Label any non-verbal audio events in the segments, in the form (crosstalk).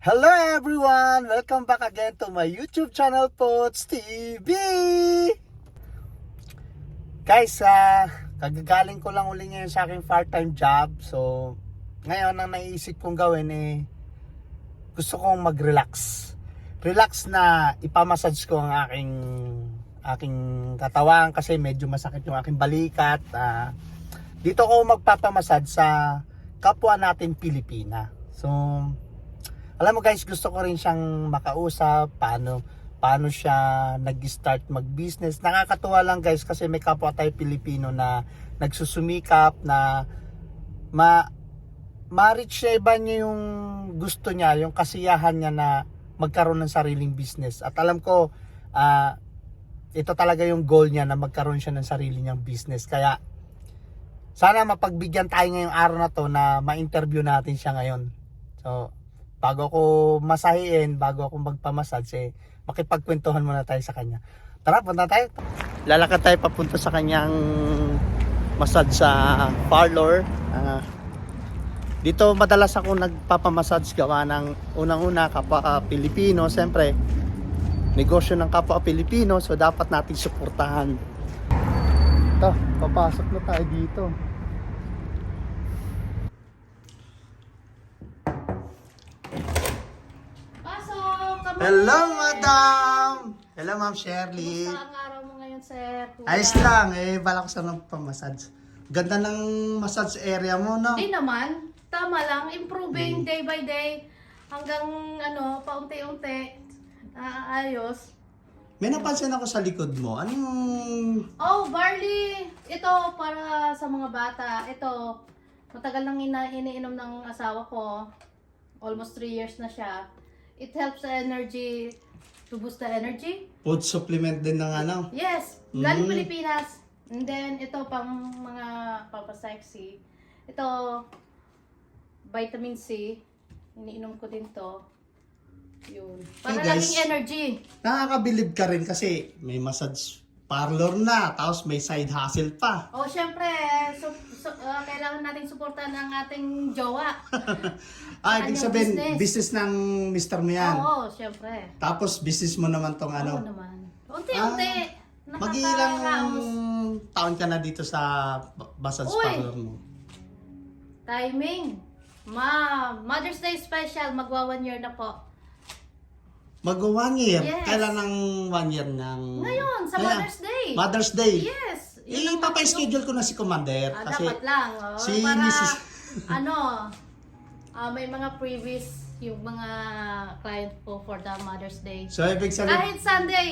Hello everyone! Welcome back again to my YouTube channel, Pots TV! Guys, ah, kagagaling ko lang uli ngayon sa aking part-time job. So, ngayon ang naisip kong gawin eh, gusto kong mag-relax. Relax na ipamassage ko ang aking aking katawan kasi medyo masakit yung aking balikat. Ah, dito ako magpapamassage sa kapwa natin Pilipina. So, alam mo guys, gusto ko rin siyang makausap, paano paano siya nag-start mag-business. Nakakatuwa lang guys kasi may kapwa tayo Pilipino na nagsusumikap na ma ma-reach iba niya yung gusto niya, yung kasiyahan niya na magkaroon ng sariling business. At alam ko, ah, ito talaga yung goal niya na magkaroon siya ng sarili niyang business. Kaya, sana mapagbigyan tayo ngayong araw na to na ma-interview natin siya ngayon. So, bago ako masahiin, bago ako magpamassage, eh, makipagkwentuhan muna tayo sa kanya. Tara, punta tayo. Lalakad tayo papunta sa kanyang massage sa parlor. Ah, dito madalas ako nagpapamassage gawa ng unang-una kapwa ah, Pilipino. Siyempre, negosyo ng kapwa Pilipino, so dapat natin suportahan. Ito, papasok na tayo dito. Pasok! Kamusta? Hello, madam! Hello, ma'am Shirley. Kamusta ang araw mo ngayon, sir? Kuya? Ayos lang, eh, balak ko sa nagpamassage. Ganda ng massage area mo, no? Di naman. Tama lang. Hmm. Improving day by day. Hanggang, ano, paunti-unti. Naayos. May napansin ako sa likod mo. Ano yung... Oh, barley! Ito, para sa mga bata. Ito, matagal nang ina iniinom ng asawa ko. Almost 3 years na siya. It helps the energy, to boost the energy. Food supplement din ng ano? Yes, galing Mm. Pilipinas. And then, ito pang mga papasexy. Ito, vitamin C. Iniinom ko din to. Yun. Para Hey, guys. laging energy. Nakakabilib ka rin kasi may massage parlor na, tapos may side hustle pa. O, syempre, so, so, ah, kailangan nating suportahan ang ating jowa. (laughs) Ah, ibig Ano, sabihin, business. business ng mister mo yan. Oo, syempre. Tapos business mo naman tong Oo ano. naman. Unti-unti. Mag-ilang Nakakaraos. taon ka na dito sa massage Uy! parlor mo? Timing. Ma, Mother's Day special. Magwa one year na po. Mag one year. Yes. Kailan ang one year ng... Ngayon, sa Kaya- Mother's Day. Mother's Day. Yes. Eh, Yun ang papa-schedule ko na si Commander. Ah, kasi dapat lang. Oh, si para, Mrs. (laughs) ano, ah, may mga previous yung mga client po for the Mother's Day. So, ibig sabihin... Kahit Sunday,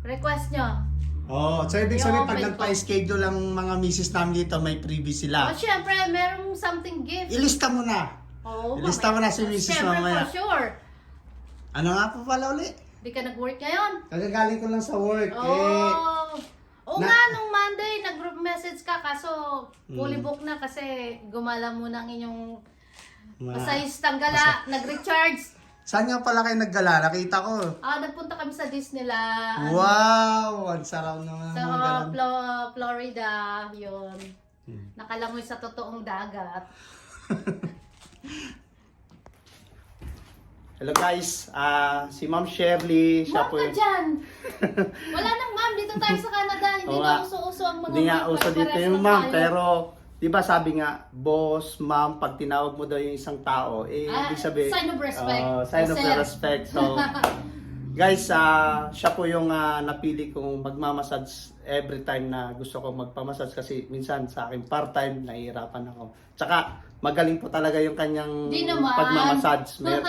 request nyo. Oh, so ibig sabihin pag nagpa-schedule ang mga misis namin dito, may O, sila. syempre, merong something gift. Ilista mo na. Oo, ilista mo na si. Syempre, mamaya. for sure. Ano nga po pala uli? Di ka nag-work ngayon. Kagagaling ko lang sa work. Eh, Oo na- nga, nung Monday, nag-group message ka, kaso fully Hmm. book na kasi gumala muna ang inyong ma- masahistang gala, nag-recharge. Saan nga pala kayo naggala? Nakita ko. Ah, nagpunta kami sa Disneyland. Wow! Ang sarap naman. Sa ng mga. Flo- Florida, yun. Hmm. Nakalangoy sa totoong dagat. (laughs) Hello guys, ah si Ma'am Shirley, siya Ma'am po yung... dyan! (laughs) Wala nang ma'am, dito tayo sa Canada. Hindi Oo na nga. uso-uso ang mga Hindi nga uso dito yung ma'am, pero di ba sabi nga, boss, ma'am, pag tinawag mo daw yung isang tao, eh, Ah, ibig sabihin... sign of respect. Oo, sign of Sir. respect. So, (laughs) guys, ah siya po yung ah, napili kong magmamassage every time na gusto ko magpamassage kasi minsan sa akin part-time, nahihirapan ako. Tsaka, magaling po talaga yung kanyang Di naman. pagmamassage. (laughs) Mer-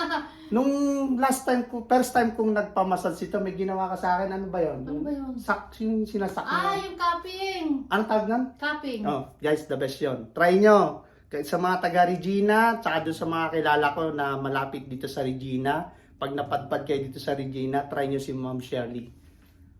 Nung last time ko, first time kong nagpamassage ito, may ginawa ka sa akin, ano ba yun? Ano ba yun? Sak, yung sinasak ah, yung cupping. Anong tawag nun? Cupping. Oh, guys, the best yon. Try nyo. Kahit sa mga taga Regina, tsaka doon sa mga kilala ko na malapit dito sa Regina, pag napadpad kayo dito sa Regina, try nyo si Ma'am Shirley.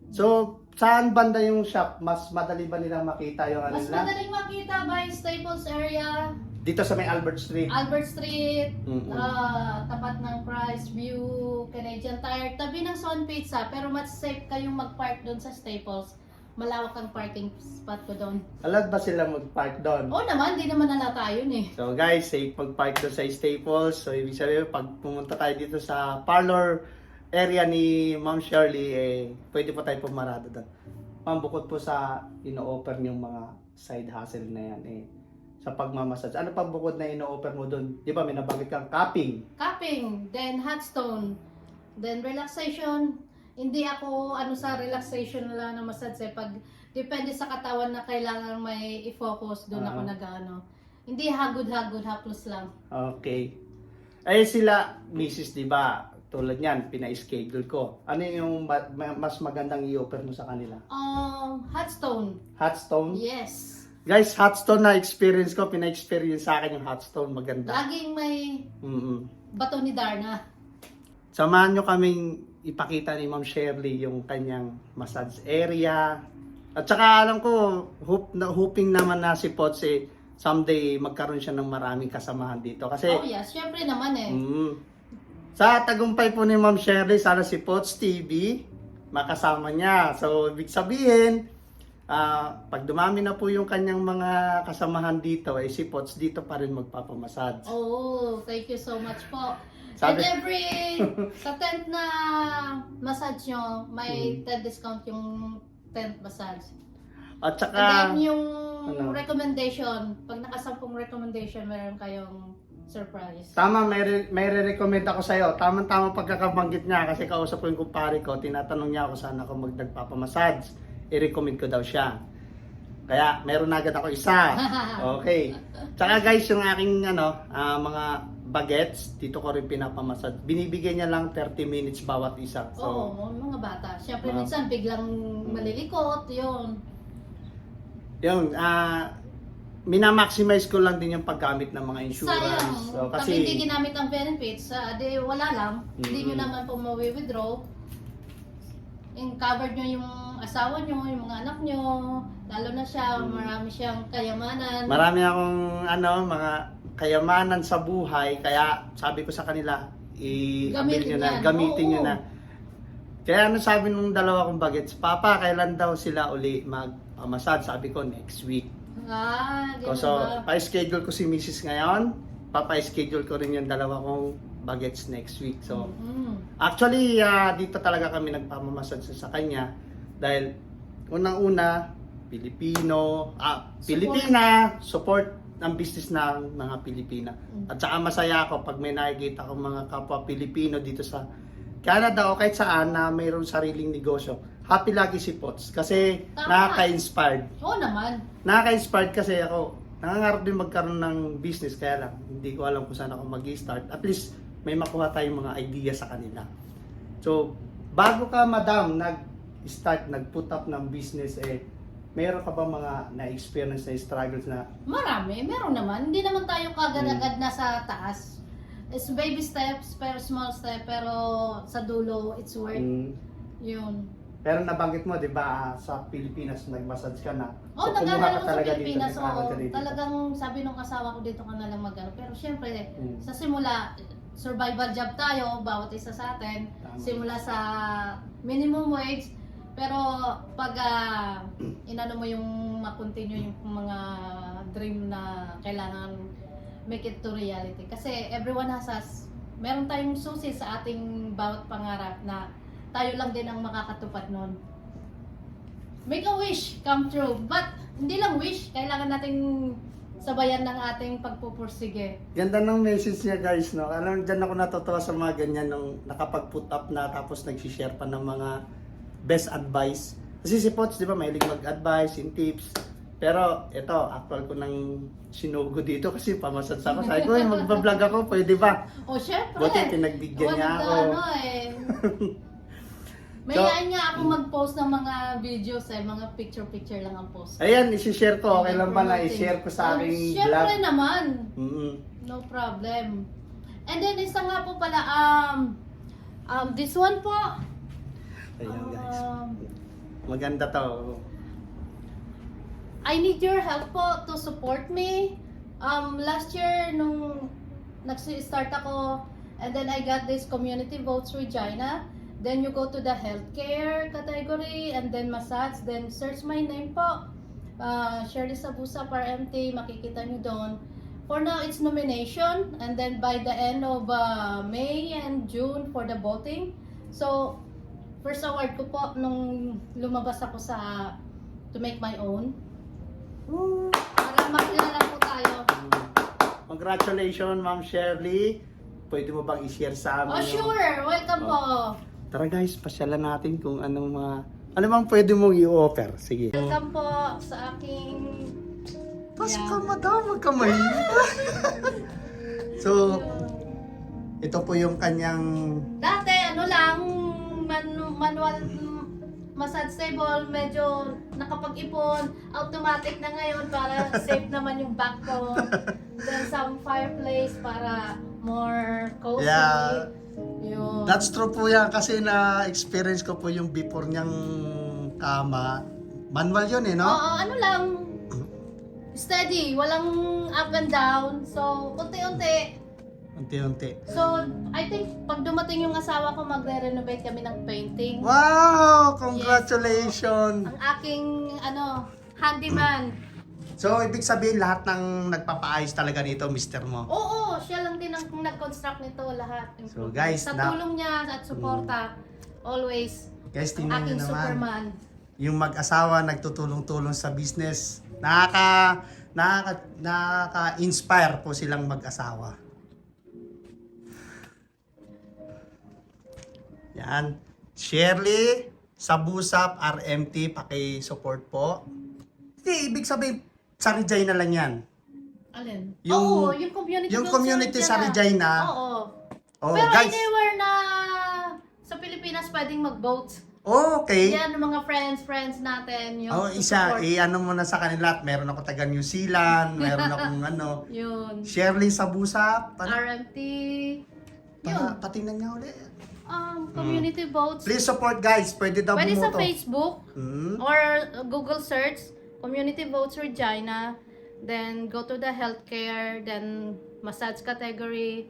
So, saan banda yung shop? Mas madali ba nilang makita yung ano Mas nila? madaling makita by Staples area, Dito sa may Albert Street. Albert Street, Mm-mm. ah, tapat ng Price View, Canadian Tire, tabi ng Son Pizza, pero mas safe kayong mag-park doon sa Staples. malawak ang parking spot ko doon. Alam ba sila mag-park doon? Oo naman, di naman nalata yun eh. So guys, safe pag-park doon sa Staples. So ibig sabihin, pag pumunta tayo dito sa parlor area ni Ma'am Shirley, eh, pwede po tayo pumarada doon. Ma'am, bukod po sa ino-offer niyong mga side hustle na yan, eh, sa pagmamassage. Ano pa bukod na ino-offer mo doon? Di ba, may nabagit kang cupping. Cupping, then hot stone, then relaxation. Hindi ako ano sa relaxation lang na massage eh. Pag depende sa katawan na kailangan may i-focus, doon ako Ah. nag-ano. Hindi hagod-hagod, haplos lang. Okay. Eh sila, Mrs. di ba, tulad niyan, pina-schedule ko. Ano yung ma- ma- mas magandang i-offer mo sa kanila? Um, hot stone, Hot stone? yes. Guys, hot stone na experience ko, pina-experience sa akin yung hot stone, maganda. Laging may mm bato ni Darna. Samahan nyo kaming ipakita ni Ma'am Shirley yung kanyang massage area. At saka alam ko, hope, na, hoping naman na si Potts eh, someday magkaroon siya ng maraming kasamahan dito. Kasi, Oh yes, syempre naman eh. mm, sa tagumpay po ni Ma'am Shirley, sana si Potts TV, makasama niya. So, ibig sabihin, ah, pag dumami na po yung kanyang mga kasamahan dito, eh si Potts dito pa rin magpapamassage. Oh, thank you so much po. Sabi- And every, (laughs) sa tent na massage nyo, Hmm. may 10 discount yung tent massage. At And saka, then yung ano? recommendation, pag nakasampung recommendation, meron kayong surprise. Tama, may, re- may re-recommend ako sa'yo. Tamang-tama pagkakabanggit niya kasi kausap ko yung kumpare ko, tinatanong niya ako saan ako mag nagpapamassage. I-recommend ko daw siya. Kaya meron na agad ako isa. (laughs) Okay. Tsaka guys, yung aking ano, ah, mga bagets, dito ko rin pinapamassage. Binibigyan niya lang 30 minutes bawat isa. So, Oo, mga bata. Siyempre, Mga- minsan biglang malilikot, yun. yun, ah, minamaximize ko lang din yung paggamit ng mga insurance. Sayang. So, Pag hindi kasi, ginamit ang benefits, ah, di wala lang. Hindi nyo Mm-mm. naman po mawi-withdraw. Yung covered nyo yung asawa nyo, yung mga anak nyo, lalo na siya, Mm. marami siyang kayamanan. Marami akong ano, mga kayamanan sa buhay, kaya sabi ko sa kanila, i Gamitin nyo na, yan. gamitin nyo Oo. na. Kaya ano sabi nung dalawa kong bagets, Papa, kailan daw sila uli magpamassage? Sabi ko, next week. Ah, So, pa-schedule ko si Mrs. ngayon, papa-schedule ko rin yung dalawa kong bagets next week. So, Mm. Actually, ah, dito talaga kami nagpamamassage sa kanya dahil unang-una, Pilipino, ah, Support. Pilipina, support ng business ng mga Pilipina. Mm. At saka masaya ako pag may nakikita akong mga kapwa Pilipino dito sa Canada o kahit saan na mayroong sariling negosyo. Happy lagi si Potts kasi Tama. nakaka-inspired. Oo naman. Nakaka-inspired kasi ako, nangangarap din magkaroon ng business kaya lang hindi ko alam kung saan ako mag-start. At least may makuha tayong mga idea sa kanila. So, bago ka madam nag-start, nag-put up ng business eh, meron ka ba mga na-experience na struggles na Marami, meron naman. Hindi naman tayo kagad-agad Hmm. na sa taas. It's baby steps, pero small step, pero sa dulo, it's worth mm, yun. Pero nabanggit mo, di ba, sa Pilipinas nag-massage ka na. Oh, kumuha nag-aaral ako sa Pilipinas. dito, Oo, ka dito. talagang sabi nung asawa ko dito ka na lang mag Pero syempre, Mm. sa simula, survival job tayo, bawat isa sa atin. Tama. Simula sa minimum wage. Pero pag ah, (clears throat) inano mo yung ma-continue yung mga dream na kailangan make it to reality. Kasi everyone has us. Meron tayong susi sa ating bawat pangarap na tayo lang din ang makakatupad nun. Make a wish come true. But hindi lang wish, kailangan nating sabayan ng ating pagpupursige. Ganda ng message niya guys, no? Alam, dyan ako natutuwa sa mga ganyan nung nakapag-put up na tapos nag-share pa ng mga best advice. Kasi si Potts, di ba, mahilig mag-advise, in tips. Pero ito, actual ko nang sinugo dito kasi pamasad sa ako. Sabi ko, "Uy, magbablog ako, pwede ba? (laughs) O syempre, Buti pinagbigyan niya wala ako. Ano, eh. (laughs) May So- yain nga ako mag-post ng mga videos eh, mga picture-picture lang ang post. Ayan, isi-share ko. Okay lang Promoting. i-share ko sa Oh, aking Syempre vlog? naman. Mm-mm. No problem. And then isa nga po pala, um, um, this one po, Ayan guys. um, Maganda to. I need your help po to support me. Um, last year, nung nag-start ako, and then I got this community votes Regina, Then you go to the healthcare category and then massage. Then search my name po. Uh, Shirley Sabusa par MT. Makikita nyo doon. For now, it's nomination. And then by the end of uh, May and June for the voting. So, first award ko po nung lumabas ako sa to make my own. Para makilala po tayo. Congratulations, Ma'am Shirley. Pwede mo bang i-share sa amin? Oh, yung- sure. Welcome po. Tara guys, pasyalan natin kung anong mga... Ano bang pwede mong i-offer? Sige. Welcome po sa aking... Pas Yeah. ka, madam. Huwag ka mahiya. (laughs) so, ito po yung kanyang... Dati, ano lang, man- manual massage table, medyo nakapag-ipon, automatic na ngayon para safe (laughs) naman yung back ko. Then some fireplace para more cozy. Yeah. Yun. That's true po yan kasi na-experience ko po yung before niyang kama. Manual yun eh, no? Oo, ano lang, steady, walang up and down. So, unti-unti. Unti-unti. So, I think pag dumating yung asawa ko, magre-renovate kami ng painting. Wow! Congratulations! Ang aking, ano, handyman. So, ibig sabihin lahat ng nagpapaayos talaga nito, mister mo. Oo, siya lang din ang nag-construct nito lahat. So, guys, Sa na- tulong niya at suporta, always, Guys, tingnan aking niyo naman. superman. Yung mag-asawa nagtutulong-tulong sa business. Nakaka, nakaka, nakaka-inspire po silang mag-asawa. Yan. Shirley, Sabusap, RMT, paki-support po. Hindi, ibig sabihin, sa Regina lang yan. Alin? Yung- Oo, yung community yung community sa Regina. Oo. Oh, Pero guys. anywhere na sa Pilipinas pwedeng mag-vote. Okay. Yan, yung mga friends, friends natin. Yung Oh, isa, support. i-ano mo na sa kanila at meron ako taga New Zealand, meron akong (laughs) ano, Yun. Shirley Sabusap, pa, RMT. Yun. pa, patingnan niya ulit. Um, community votes. Please support guys, pwede daw Pwede sa bumoto. Facebook Hmm? or Google search Community Votes Regina. Then go to the healthcare, then massage category.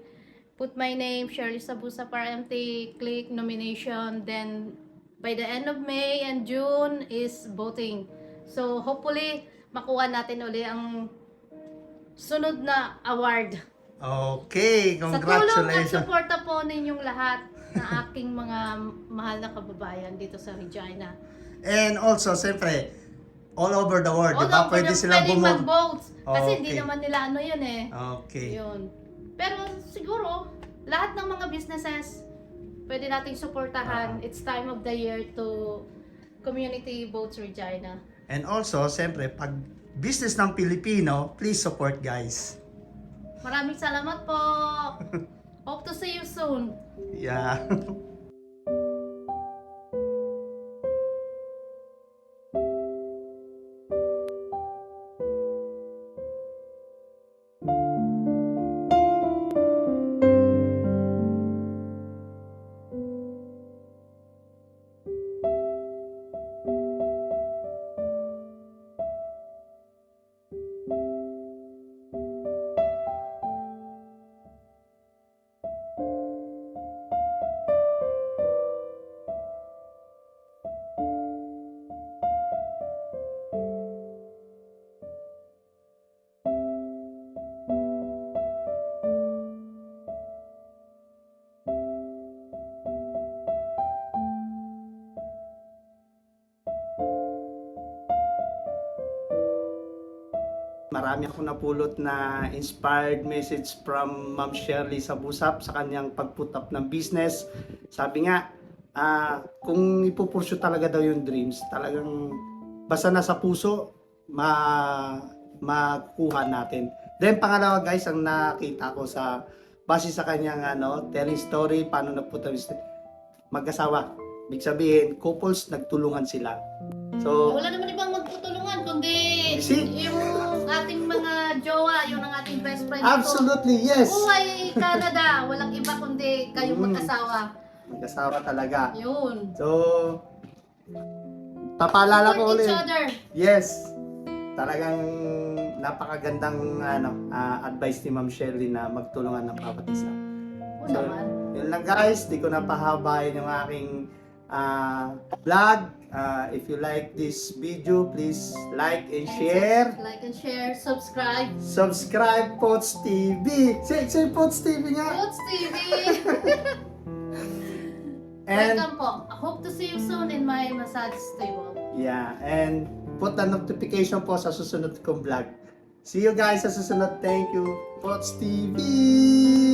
Put my name, Shirley Sabusa par MT, click nomination. Then by the end of May and June is voting. So hopefully makuha natin uli ang sunod na award. Okay, Sa tulong congratulations. suporta po ninyong lahat na aking mga mahal na kababayan dito sa Regina. And also, siyempre, all over the world, di ba? Pwede silang bumoto. mag-vote. Kasi hindi Okay. naman nila ano yun eh. Okay. Yun. Pero siguro, lahat ng mga businesses, pwede nating Ah. suportahan. It's time of the year to Community Votes Regina. And also, siyempre, pag business ng Pilipino, please support guys. Maraming salamat po. (laughs) Hope to see you soon. Yeah. (laughs) Marami ako napulot na inspired message from Ma'am Shirley Sabusap sa kanyang pag-put up ng business. Sabi nga, ah, kung ipupursyo talaga daw yung dreams, talagang basta nasa puso, ma makuha natin. Then pangalawa guys, ang nakita ko sa base sa kanyang ano, telling story, paano nagpunta mag-asawa. Ibig sabihin, couples nagtulungan sila. So, Wala naman ibang magtutulungan, kundi See? yung ating mga jowa, yung ang ating best friend. ko. absolutely yes. Buhay Canada, walang iba kundi kayong Mm. mag-asawa. Talaga. Yun. So, papaalala ko Support ulit. each other. Yes. Talagang napakagandang ano, ah, advice ni Ma'am Shirley na magtulungan ng bawat isa. Oo naman. Yun Yan lang guys, di ko na pahabain yung aking ah, vlog. Ah, if you like this video, please like and share. Like and share, subscribe. Subscribe Pots TV. Say, say Pots TV nga. Roots TV! (laughs) And Welcome po. I hope to see you soon in my massage table. yeah, and put a notification po sa susunod kong vlog. See you guys sa susunod. Thank you. Pots TV.